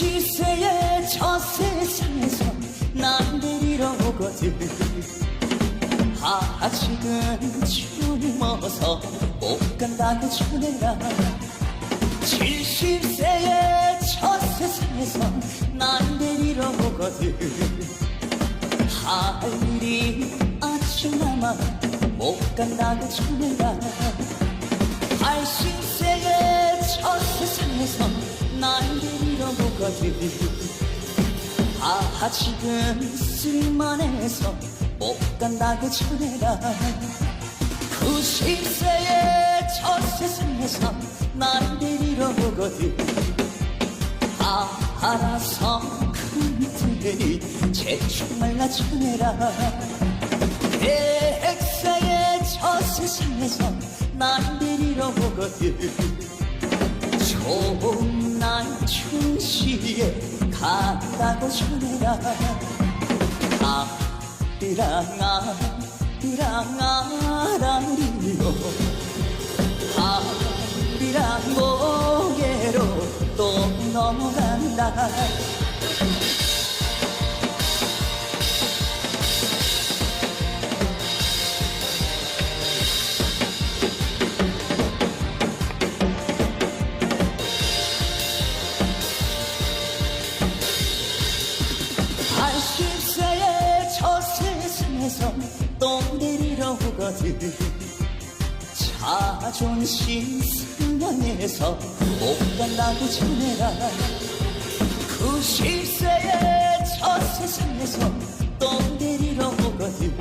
시세의 저 세상에서 난 데리러 오거든. 아직은 젊어서 못 간다고 전해라. 70세의 저 세상에서 난 데리러 오거든. 할 일이 아직 남아 못 간다고 전해라. 80세의 저 세상에서 난 데리러 오거든 아직은 쓸만해서 못 간다고 전해라. 90세의 첫 세상에서 날 데리러 오거든. 아, 알아서 제축 말라 전해라. 백세의 첫 세상에서 날 데리러 오거든. 좋은 날 충시에 간다고 전해라 아리랑 아리랑 아 랑리요 아리랑 고개로 또 넘어간다 세상에서 똥 데리러 오거든. 자존심 상냥해서 못 간다고 전해라. 90세의 첫 세상에서 똥 데리러 오거든.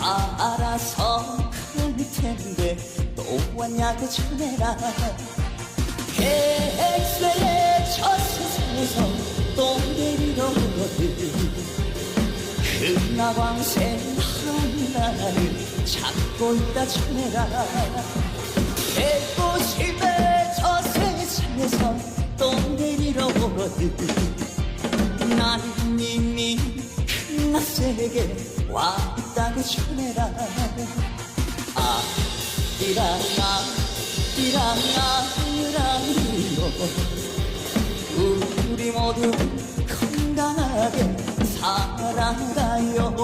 알아서 그럴 텐데 또 왔냐고 전해라. 백세의 첫 세상에서 똥 데리러 사광생 한나를 찾고 있다 전해라 백고집에 저 세상에서 또 내리러 오거든. 는 이미 큰낯에게 와 있다고 전해라. 아 이랑아 이랑아 이랑이요 우리 모두 사랑가요.